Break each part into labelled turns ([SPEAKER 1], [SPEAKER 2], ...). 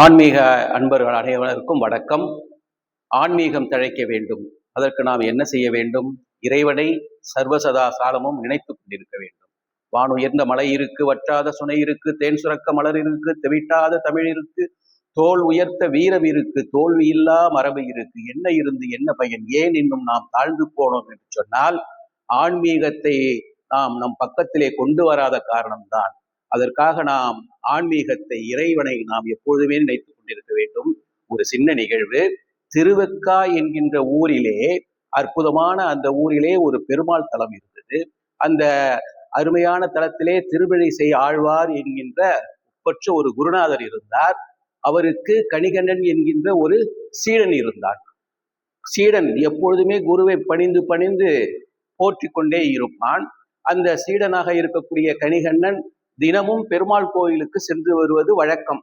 [SPEAKER 1] ஆன்மீக அன்பர்கள் அனைவருக்கும் வணக்கம். ஆன்மீகம் தழைக்க வேண்டும். அதற்கு நாம் என்ன செய்ய வேண்டும்? இறைவனை சர்வசதா சாலமும் நினைத்து கொண்டிருக்க வேண்டும். வானுயர்ந்த மலை இருக்கு வற்றாத சுனை இருக்கு தேன் சுரக்க மலர் இருக்கு தெவிட்டாத தமிழ் இருக்கு தோல் உயர்த்த வீரம் இருக்கு தோல்வி இல்லா மரபு இருக்கு என்ன இருந்து என்ன பயன் ஏன் இன்னும் நாம் தாழ்ந்து போனோம் என்று சொன்னால் ஆன்மீகத்தை நாம் நம் பக்கத்திலே கொண்டு வராத காரணம்தான் அதற்காக நாம் ஆன்மீகத்தை இறைவனை நாம் எப்பொழுதுமே நினைத்துக் கொண்டிருக்க வேண்டும். ஒரு சின்ன நிகழ்வு. திருவெக்கா என்கின்ற ஊரிலே அற்புதமான அந்த ஊரிலே ஒரு பெருமாள் தலம் இருந்தது. அந்த அருமையான தலத்திலே திருவிழிசை ஆழ்வார் என்கின்ற பற்ற ஒரு குருநாதர் இருந்தார். அவருக்கு கணிகண்ணன் என்கின்ற ஒரு சீடன் இருந்தான் சீடன் எப்பொழுதுமே குருவை பணிந்து பணிந்து போற்றி கொண்டே இருப்பான். அந்த சீடனாக இருக்கக்கூடிய கணிகண்ணன் தினமும் பெருமாள் கோயிலுக்கு சென்று வருவது வழக்கம்.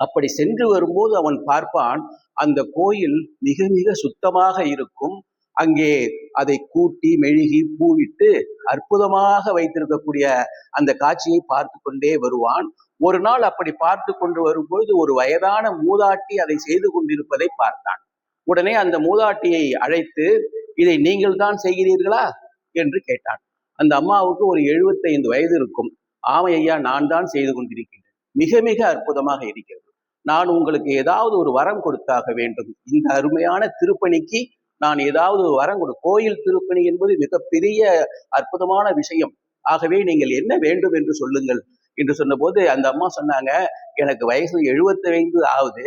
[SPEAKER 1] அப்படி சென்று வரும்போது அவன் பார்ப்பான் அந்த கோயில் மிக மிக சுத்தமாக இருக்கும். அங்கே அதை கூட்டி மெழுகி பூவிட்டு அற்புதமாக வைத்திருக்கக்கூடிய அந்த காட்சியை பார்த்து கொண்டே வருவான். ஒரு நாள் அப்படி பார்த்து கொண்டு வரும்பொழுது ஒரு வயதான மூதாட்டி அதை செய்து கொண்டிருப்பதை பார்த்தான். உடனே அந்த மூதாட்டியை அழைத்து இதை நீங்கள் தான் செய்கிறீர்களா? என்று கேட்டான். அந்த அம்மாவுக்கு ஒரு எழுபத்தைந்து வயது இருக்கும். ஆமை ஐயா நான் தான் செய்து கொண்டிருக்கின்றேன். மிக மிக அற்புதமாக இருக்கிறது. நான் உங்களுக்கு ஏதாவது ஒரு வரம் கொடுத்தாக வேண்டும். இந்த அருமையான திருப்பணிக்கு நான் ஏதாவது ஒரு வரம் கொடு கோயில் திருப்பணி என்பது மிகப்பெரிய அற்புதமான விஷயம். ஆகவே நீங்கள் என்ன வேண்டும் என்று சொல்லுங்கள். என்று சொன்னபோது அந்த அம்மா சொன்னாங்க எனக்கு வயசு எழுபத்தி ஐந்து ஆகுது.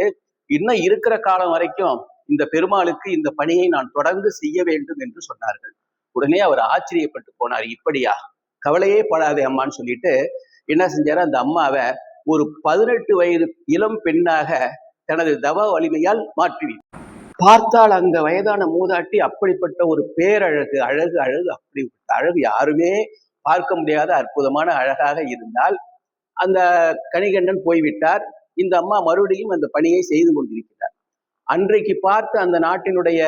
[SPEAKER 1] இன்னும் இருக்கிற காலம் வரைக்கும் இந்த பெருமாளுக்கு இந்த பணியை நான் தொடர்ந்து செய்ய வேண்டும் என்று சொன்னார்கள். உடனே அவர் ஆச்சரியப்பட்டு போனார் இப்படியா? கவலையே படாதே அம்மான்னு சொல்லிட்டு என்ன செஞ்சாரு? அந்த அம்மாவை ஒரு பதினெட்டு வயது இளம் பெண்ணாக தனது தவ வலிமையால் மாற்றி பார்த்தால் அந்த வயதான மூதாட்டி அப்படிப்பட்ட ஒரு பேரழகு அழகு அழகு அப்படி அழகு யாருமே பார்க்க முடியாத அற்புதமான அழகாக இருந்தால் அந்த கணிகண்டன் போய்விட்டார். இந்த அம்மா மறுபடியும் அந்த பணியை செய்து கொண்டிருக்கிறார். அன்றைக்கு பார்த்து அந்த நாட்டினுடைய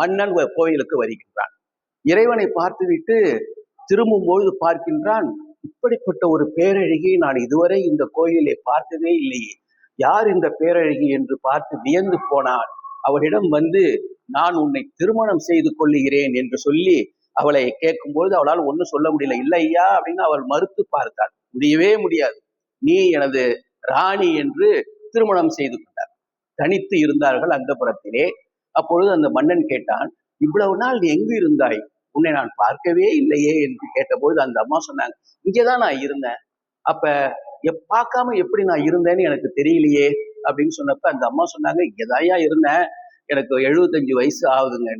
[SPEAKER 1] மன்னன் கோயிலுக்கு வருகின்றான் இறைவனை பார்த்துவிட்டு திரும்பும் பொழுது பார்க்கின்றான் இப்படிப்பட்ட ஒரு பேரழகியை நான் இதுவரை இந்த கோயிலை பார்த்ததே இல்லையே. யார் இந்த பேரழகி என்று பார்த்து வியந்து போனான் அவளிடம் வந்து நான் உன்னை திருமணம் செய்து கொள்ளுகிறேன் என்று சொல்லி அவளை கேட்கும்போது அவளால் ஒன்றும் சொல்ல முடியல. இல்லை ஐயா அப்படின்னு அவள் மறுத்து பார்த்தாள். முடியவே முடியாது. நீ எனது ராணி என்று திருமணம் செய்து கொண்டார் தனித்து இருந்தார்கள் அந்த புறத்திலே அப்பொழுது அந்த மன்னன் கேட்டான் இவ்வளவு நாள் நீ எங்கு இருந்தாய்? உன்னை நான் பார்க்கவே இல்லையே என்று கேட்டபோது அந்த அம்மா சொன்னாங்க இங்கேதான் நான் இருந்தேன். அப்ப பார்க்காம எப்படி நான் இருந்தேன்னு எனக்கு தெரியலையே. அப்படின்னு சொன்னப்ப அந்த அம்மா சொன்னாங்க இங்கதாயா இருந்தேன். எனக்கு எழுபத்தஞ்சு வயசு ஆகுதுங்க.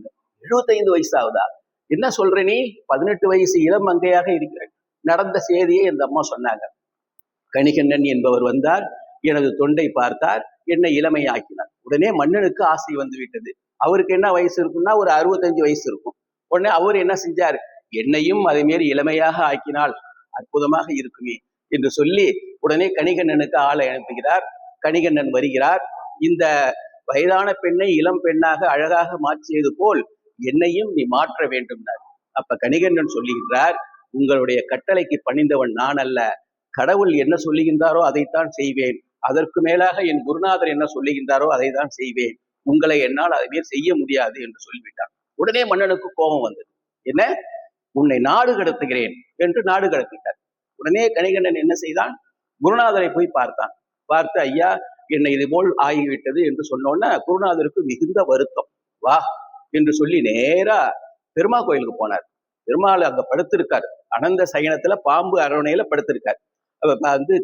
[SPEAKER 1] எழுபத்தைந்து வயசு ஆகுதா? என்ன சொல்ற நீ? பதினெட்டு வயசு இளம் அங்கையாக இருக்கிறேன். நடந்த செய்தியை அந்த அம்மா சொன்னாங்க. கணிகண்ணன் என்பவர் வந்தார் எனது தொண்டை பார்த்தார் என்னை இளமையாக்கினார். உடனே மன்னனுக்கு ஆசை வந்து விட்டது அவருக்கு என்ன வயசு இருக்கும்னா ஒரு அறுபத்தஞ்சு வயசு இருக்கும். உடனே அவர் என்ன செஞ்சார்? என்னையும் அதே மாரி இளமையாக ஆக்கினால் அற்புதமாக இருக்குமே என்று சொல்லி உடனே கணிகண்ணனுக்கு ஆளை அனுப்புகிறார். கணிகண்ணன் வருகிறார். இந்த வயதான பெண்ணை இளம் பெண்ணாக அழகாக மாற்றியது போல் என்னையும் நீ மாற்ற வேண்டும் அப்ப கணிகண்ணன் சொல்லுகின்றார் உங்களுடைய கட்டளைக்கு பணிந்தவன் நான் அல்ல. கடவுள் என்ன சொல்லுகின்றாரோ அதைத்தான் செய்வேன். அதற்கு மேலாக என் குருநாதர் என்ன சொல்லுகின்றாரோ அதை தான் செய்வேன். உங்களை என்னால் அதை செய்ய முடியாது என்று சொல்லிவிட்டார் உடனே மன்னனுக்கு கோபம் வந்தது. என்ன? உன்னை நாடு கடத்துகிறேன் என்று நாடு கடத்திட்டார். உடனே கணிகண்டன் என்ன செய்தான்? குருநாதரை போய் பார்த்தான். பார்த்து ஐயா என்னை இது போல் ஆகிவிட்டது என்று சொன்னோன்னா குருநாதருக்கு மிகுந்த வருத்தம். வா என்று சொல்லி நேரா பெருமா கோயிலுக்கு போனார். பெருமாள் அங்க படுத்திருக்கார். அனந்த சயனத்துல பாம்பு அரவணையில படுத்திருக்கார். வந்து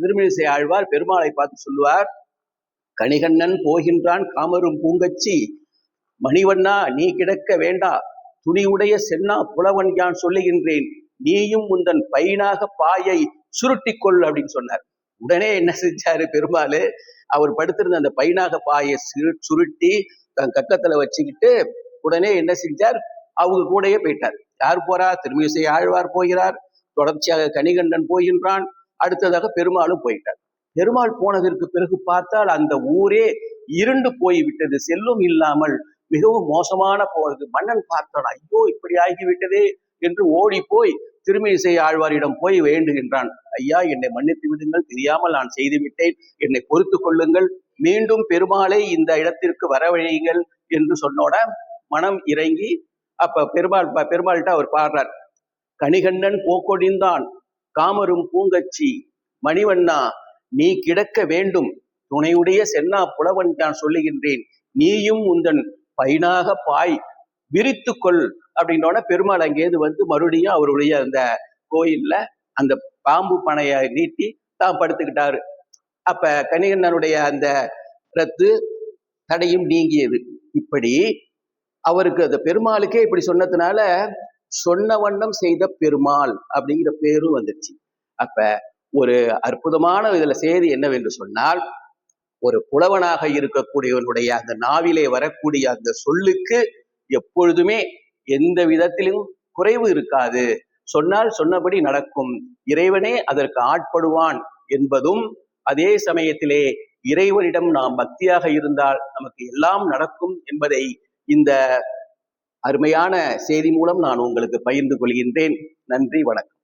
[SPEAKER 1] திருமிழிசை ஆழ்வார் பெருமாளை பார்த்து சொல்லுவார் கணிகண்ணன் போகின்றான் காமரும் பூங்கச்சி மணிவண்ணா நீ கிடக்க வேண்டா. துணிவுடைய சென்னா புலவன் யான் சொல்லுகின்றேன். நீயும் உந்தன் பையனாக பாயை சுருட்டி கொள் அப்படின்னு சொன்னார். உடனே என்ன செஞ்சாரு பெருமாள்? அவர் படுத்திருந்த அந்த பையனாக பாயை சுருட்டி தன் கக்கத்துல வச்சுக்கிட்டு உடனே என்ன செஞ்சார்? அவங்க கூடயே போயிட்டார். யார் போறா? திருமிசை ஆழ்வார் போகிறார். தொடர்ச்சியாக கனிகண்டன் போகின்றான். அடுத்ததாக பெருமாளும் போயிட்டார். பெருமாள் போனதற்கு பிறகு பார்த்தால் அந்த ஊரே இருண்டு போய் விட்டது செல்லும் இல்லாமல் மிகவும் மோசமான போனது. மன்னன் பார்த்தான் ஐயோ இப்படி ஆகிவிட்டதே என்று ஓடி போய் திருமிசை ஆழ்வாரிடம் போய் வேண்டுகின்றான். ஐயா என்னை மன்னித்து விடுங்கள் தெரியாமல் நான் செய்துவிட்டேன் என்னை பொறுத்து கொள்ளுங்கள். மீண்டும் பெருமாளை இந்த இடத்திற்கு வரவழையுங்கள் என்று சொன்னோட மனம் இறங்கி அப்ப பெருமாள் பெருமாள்கிட்ட அவர் பாடுறார். கணிகண்ணன் போக்கொடிந்தான் காமரும் பூங்கச்சி. மணிவண்ணா நீ கிடக்க வேண்டும். துணையுடைய சென்னா புலவன் நான் சொல்லுகின்றேன். நீயும் உந்தன் பைனாக பாய் விரித்து கொள் அப்படின்னோட பெருமாள் அங்கேருந்து வந்து மறுபடியும் அவருடைய அந்த கோயில்ல அந்த பாம்பு பனையை நீட்டி தான் படுத்துக்கிட்டாரு. அப்ப கணிகண்ணனுடைய அந்த ரத்து தடையும் நீங்கியது. இப்படி அவருக்கு அந்த பெருமாளுக்கே இப்படி சொன்னதுனால சொன்ன வண்ணம் செய்த பெருமாள் அப்படிங்கிற பேரும் வந்துருச்சு. அப்ப ஒரு அற்புதமான இதுல செய்தி என்னவென்று சொன்னால் ஒரு புலவனாக இருக்கக்கூடியவனுடைய அந்த நாவிலே வரக்கூடிய அந்த சொல்லுக்கு எப்பொழுதுமே எந்த விதத்திலும் குறைவு இருக்காது. சொன்னால் சொன்னபடி நடக்கும். இறைவனே அதற்கு ஆட்படுவான் என்பதும் அதே சமயத்திலே இறைவனிடம் நாம் பக்தியாக இருந்தால் நமக்கு எல்லாம் நடக்கும் என்பதை இந்த அருமையான செய்தி மூலம் நான் உங்களுக்கு பகிர்ந்து கொள்கின்றேன். நன்றி வணக்கம்.